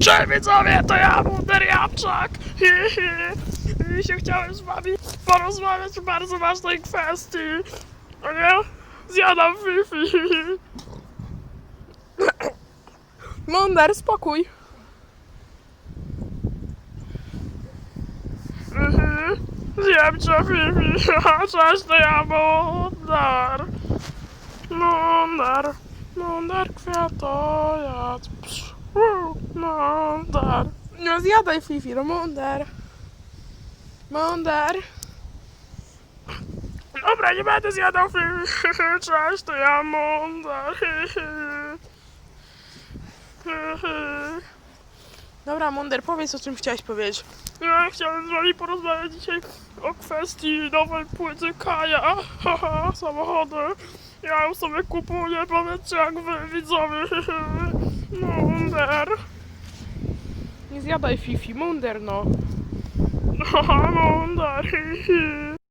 Cześć widzowie, to ja, Wunder hi. I się chciałem z wami porozmawiać o bardzo ważnej kwestii. O nie? Zjadam Fifi. Monder, spokój. Mhm. Zjem cię Fifi. Cześć, to ja, Wunder. Wunder. Wunder kwiatojad. Psz, Wunder. No zjadaj Fifi, no Monder. Monder. Dobra, nie będę zjadał Fifi. Cześć, to ja, hi. Dobra, Monder, powiedz o czym chciałeś powiedzieć. Ja chciałem z wami porozmawiać dzisiaj o kwestii nowej płyty Kaja. Haha, samochody. Ja ją sobie kupuję, powiedzcie jak wy widzowie. Munder. Nie zjadaj Fifi, Monder, no. Haha, Munder.